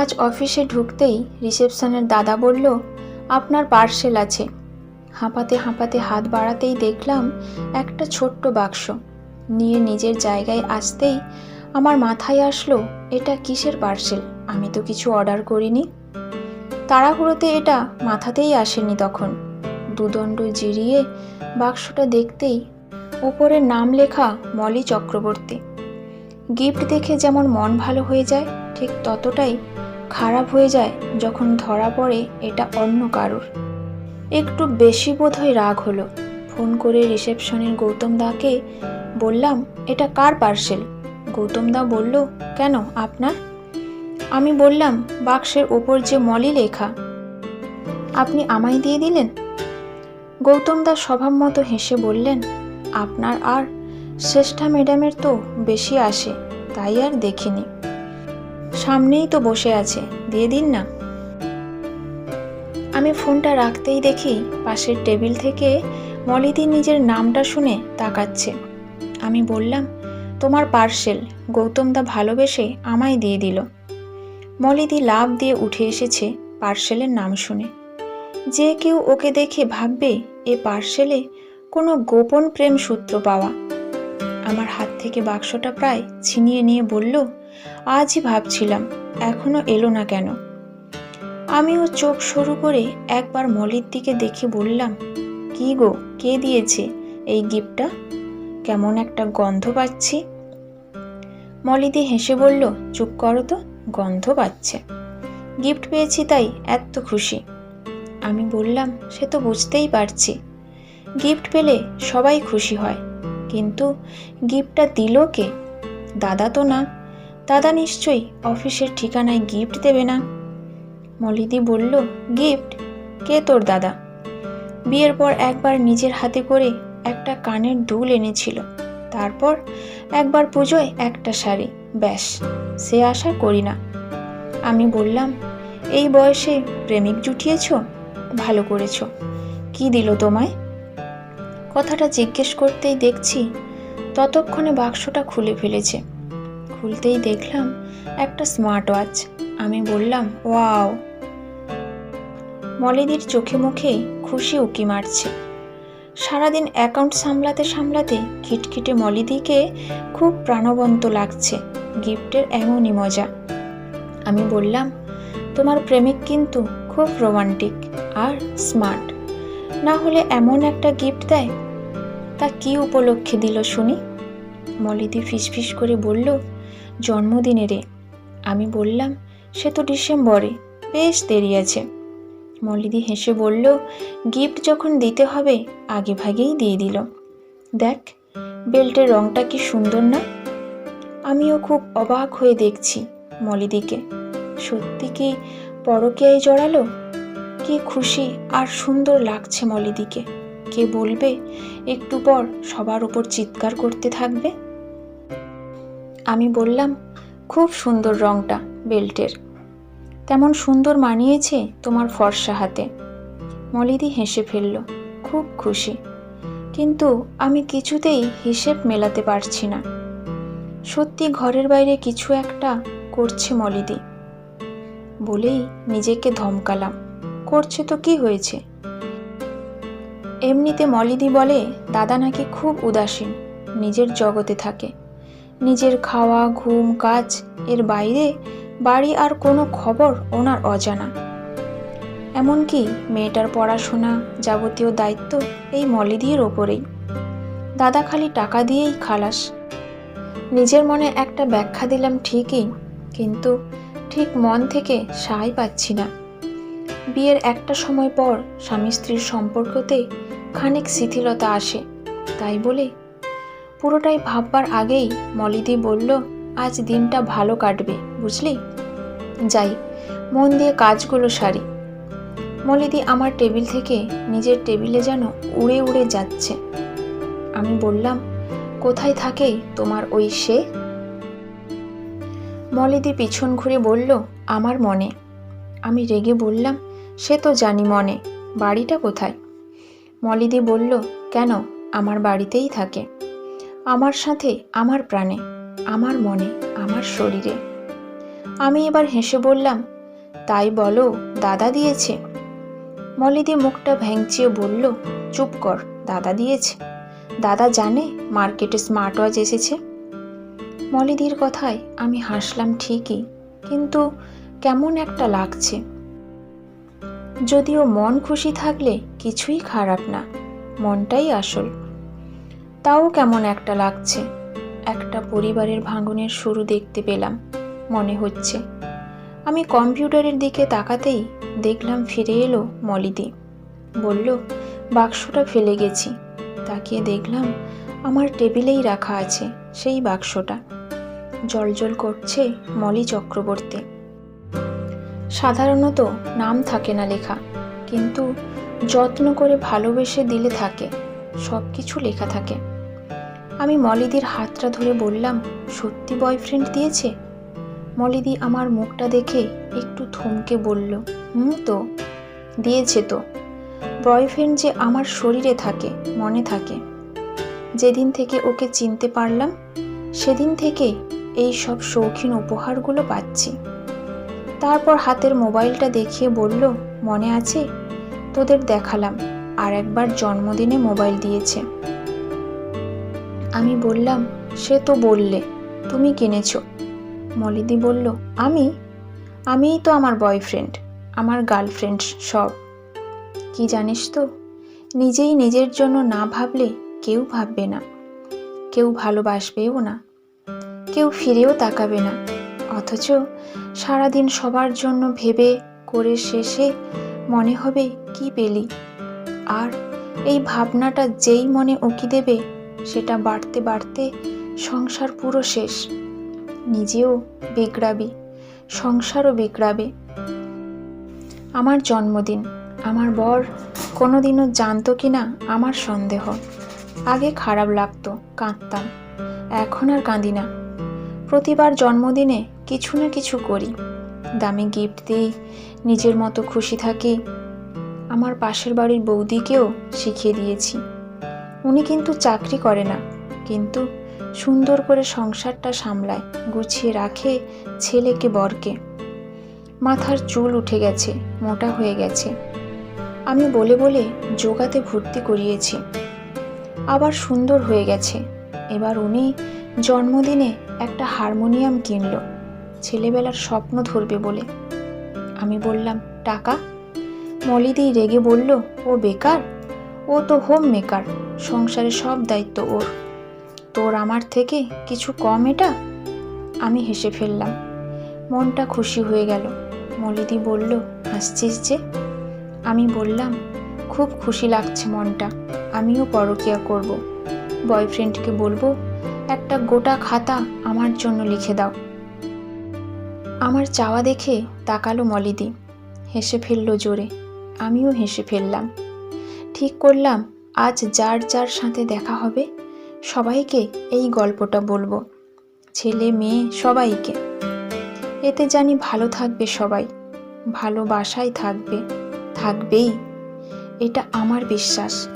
আজ অফিসে ঢুকতেই রিসেপশনের দাদা বলল, আপনার পার্সেল আছে। হাঁপাতে হাঁপাতে হাত বাড়াতেই দেখলাম একটা ছোট্ট বাক্স। নিয়ে নিজের জায়গায় আসতেই আমার মাথায় আসলো, এটা কিসের পার্সেল? আমি তো কিছু অর্ডার করিনি। তাড়াহুড়োতে এটা মাথাতেই আসেনি তখন। দুদণ্ড জিরিয়ে বাক্সটা দেখতেই উপরে নাম লেখা মলি চক্রবর্তী। গিফট দেখে যেমন মন ভালো হয়ে যায়, ঠিক ততটাই খারাপ হয়ে যায় যখন ধরা পড়ে এটা অন্য কারোর। একটু বেশি বোধহয় রাগ হলো। ফোন করে রিসেপশনের গৌতম দাকে বললাম, এটা কার পার্সেল? গৌতম দা বলল, কেন, আপনার? আমি বললাম, বাক্সের ওপর যে মলি লেখা। আপনি আমায় দিয়ে দিলেন? গৌতম দা স্বভাব মতো হেসে বললেন, আপনার আর শ্রেষ্ঠা ম্যাডামের তো বেশি আসে, তাই আর দেখিনি। সামনেই তো বসে আছে, দিয়ে দিন না। আমি ফোনটা রাখতেই দেখি পাশের টেবিল থেকে মলিদি নিজের নামটা শুনে তাকাচ্ছে। আমি বললাম, তোমার পার্সেল, গৌতম দা ভালোবেসে আমায় দিয়ে দিল। মলিদি লাভ দিয়ে উঠে এসেছে পার্সেলের নাম শুনে। যে কেউ ওকে দেখে ভাববে এ পার্সেলে কোনো গোপন প্রেম সূত্র পাওয়া। আমার হাত থেকে বাক্সটা প্রায় ছিনিয়ে নিয়ে বলল আজই ভাবছিলাম, এখনও এলো না কেন। আমিও চোখ সরু করে একবার মলির দিকে দেখে বললাম, কি গো, কে দিয়েছে এই গিফটটা? কেমন একটা গন্ধ পাচ্ছি। মলিদি হেসে বলল, চুপ করো তো, গন্ধ পাচ্ছে। গিফট পেয়েছি তাই এত খুশি। আমি বললাম, সে তো বুঝতেই পারছি। গিফট পেলে সবাই খুশি হয়, কিন্তু গিফটটা দিল কে? দাদা তো না। দাদা নিশ্চয়ই অফিসের ঠিকানায় গিফট দেবে না? মলিদি বলল গিফট কে তোর দাদা? বিয়ের পর একবার নিজের হাতে করে একটা কানের দুল এনেছিল। তারপর একবার পুজোয় একটা শাড়ি। ব্যাস, সে আশা করি না। আমি বললাম, এই বয়সে প্রেমিক জুটিয়েছ? ভালো করেছ। কি দিল তোমায়? কথাটা জিজ্ঞেস করতেই দেখছি ততক্ষণে বাক্সটা খুলে ফেলেছে। খুলতেই দেখলাম একটা স্মার্ট ওয়াচ আমি বললাম, ওয়াও। মলিদির চোখে মুখে খুশি উকি মারছে। সারাদিন অ্যাকাউন্ট সামলাতে সামলাতে খিটখিটে মলিদিকে খুব প্রাণবন্ত লাগছে, গিফটের এমনই মজা। আমি বললাম, তোমার প্রেমিক কিন্তু খুব রোমান্টিক আর স্মার্ট না হলে এমন একটা গিফট দেয়, তা কি উপলক্ষে দিল শুনি? মলিদি ফিসফিস করে বলল জন্মদিনে রে। আমি বললাম, সে তো ডিসেম্বরে, বেশ দেরি আছে। মলিদি হেসে বলল, গিফট যখন দিতে হবে, আগে ভাগেই দিয়ে দিল। দেখ, বেল্টের রংটা কি সুন্দর না? আমিও খুব অবাক হয়ে দেখছি মলিদিকে সত্যি কি পরকীয়ায় জড়ালো? কি খুশি আর সুন্দর লাগছে মলিদিকে কে বলবে, একটু পর সবার উপর চিৎকার করতে থাকবে। আমি বললাম, খুব সুন্দর রংটা বেল্টের। তেমন সুন্দর মানিয়েছে তোমার ফর্সা হাতে। মলিদি হেসে ফেলল, খুব খুশি। কিন্তু আমি কিছুতেই হিসেব মেলাতে পারছি না। সত্যি ঘরের বাইরে কিছু একটা করছে মলিদি। বলেই নিজেকে ধমকালাম, করছে তো কি হয়েছে? এমনিতে মলিদি বলে, দাদা নাকি খুব উদাসীন, নিজের জগতে থাকে। নিজের খাওয়া, ঘুম, কাজ এর বাইরে বাড়ি আর কোনো খবর ওনার অজানা। এমনকি মেয়েটার পড়াশোনা যাবতীয় দায়িত্ব এই মলিদির ওপরেই। দাদা খালি টাকা দিয়েই খালাস। নিজের মনে একটা ব্যাখ্যা দিলাম ঠিকই, কিন্তু ঠিক মন থেকে সায় পাচ্ছি না। বিয়ের একটা সময় পর স্বামী স্ত্রীর সম্পর্কতে খানিক শিথিলতা আসে, তাই বলে পুরোটাই ভাববার আগেই মলিদি বলল, আজ দিনটা ভালো কাটবে, বুঝলি? যাই, মন দিয়ে কাজগুলো সারি। মলিদি আমার টেবিল থেকে নিজের টেবিলে যেন উড়ে উড়ে যাচ্ছে। আমি বললাম, কোথায় থাকে তোমার ওই সে? মলিদি পিছন ঘুরে বলল, আমার মনে। আমি রেগে বললাম, সে তো জানি মনে, বাড়িটা কোথায়? মলিদি বলল, কেন? আমার বাড়িতেই থাকে। আমার সাথে, আমার প্রাণে, আমার মনে, আমার শরীরে। আমি এবার হেসে বললাম, তাই বলো, দাদা দিয়েছে? মলিদি মুখটা ভ্যাংচিয়ে বলল, চুপ কর, দাদা দিয়েছে। দাদা জানে মার্কেটে স্মার্ট ওয়াচ এসেছে। মলিদির কথায় আমি হাসলাম ঠিকই, কিন্তু কেমন একটা লাগছে। যদিও মন খুশি থাকলে কিছুই খারাপ না, মনটাই আসল। তাও কেমন একটা লাগছে। একটা পরিবারের ভাঙনের শুরু দেখতে পেলাম, মনে হচ্ছে। আমি কম্পিউটারের দিকে তাকাতেই দেখলাম ফিরে এলো মলিদি। বলল, বাক্সটা ফেলে গেছি। তাকিয়ে দেখলাম আমার টেবিলেই রাখা আছে সেই বাক্সটা। জলজল করছে মলি চক্রবর্তী। সাধারণত নাম থাকে না লেখা, কিন্তু যত্ন করে ভালোবেসে দিলে থাকে সব কিছু লেখা থাকে। আমি মলিদির হাতটা ধরে বললাম, সত্যি বয়ফ্রেন্ড দিয়েছে? মলিদি আমার মুখটা দেখে একটু থমকে বলল, হুম তো, দিয়েছে তো। বয়ফ্রেন্ড যে আমার শরীরে থাকে, মনে থাকে। যেদিন থেকে ওকে চিনতে পারলাম, সেদিন থেকে এই সব শৌখিন উপহারগুলো পাচ্ছি। তারপর হাতের মোবাইলটা দেখিয়ে বলল, মনে আছে? তোদের দেখালাম, আর একবার জন্মদিনে মোবাইল দিয়েছে। আমি বললাম, সে তো বললে, তুমি কিনেছো? মলিদি বলল, আমি? আমিই তো আমার বয়ফ্রেন্ড আমার গার্লফ্রেন্ড সব। কি জানিস তো, নিজেই নিজের জন্য না ভাবলে কেউ ভাববে না। কেউ ভালোবাসবেও না। কেউ ফিরেও তাকাবে না। অথচ সারাদিন সবার জন্য ভেবে করে শেষে মনে হবে, কি পেলি? আর এই ভাবনাটা যেই মনে উকি দেবে সেটা বাড়তে বাড়তে সংসার পুরো শেষ। নিজেও বিগড়াবি, সংসারও বিগড়াবে। আমার জন্মদিন, আমার বর কোনোদিনও জানতো কি না আমার সন্দেহ। আগে খারাপ লাগতো, কাঁদতাম, এখন আর কাঁদি না। প্রতিবার জন্মদিনে কিছু না কিছু করি। দামি গিফট দিই, নিজের মতো খুশি থাকি। আমার পাশের বাড়ির বৌদিকেও শিখিয়ে দিয়েছি। উনি কিন্তু চাকরি করে না। কিন্তু সুন্দর করে সংসারটা সামলায়, গুছিয়ে রাখে ছেলেকে, বরকে। মাথার চুল উঠে গেছে, মোটা হয়ে গেছে। আমি বলে বলে যোগাতে ভর্তি করিয়েছি। আবার সুন্দর হয়ে গেছে। এবার উনি জন্মদিনে একটা হারমোনিয়াম কিনল। ছেলেবেলার স্বপ্ন ধরবে বলে। আমি বললাম, টাকা? মলিদি রেগে বলল, ও বেকার? ও তো হোম মেকার সংসারে সব দায়িত্ব ওর। তোর আমার থেকে কিছু কম এটা? আমি হেসে ফেললাম। মনটা খুশি হয়ে গেল। মলিদি বলল, হাসছিস যে? আমি বললাম, খুব খুশি লাগছে মনটা। আমিও পরকিয়া করব। বয়ফ্রেন্ডকে বলব, একটা গোটা খাতা আমার জন্য লিখে দাও। আমার চাওয়া দেখে তাকালো মলিদি। হেসে ফেলল জোরে। আমিও হেসে ফেললাম। ঠিক করলাম, আজ যার যার সাথে দেখা হবে, সবাইকে এই গল্পটা বলব। ছেলে, মেয়ে, সবাইকে। এতে জানি ভালো থাকবে সবাই ভালোবাসায় থাকবে, থাকবেই। এটা আমার বিশ্বাস।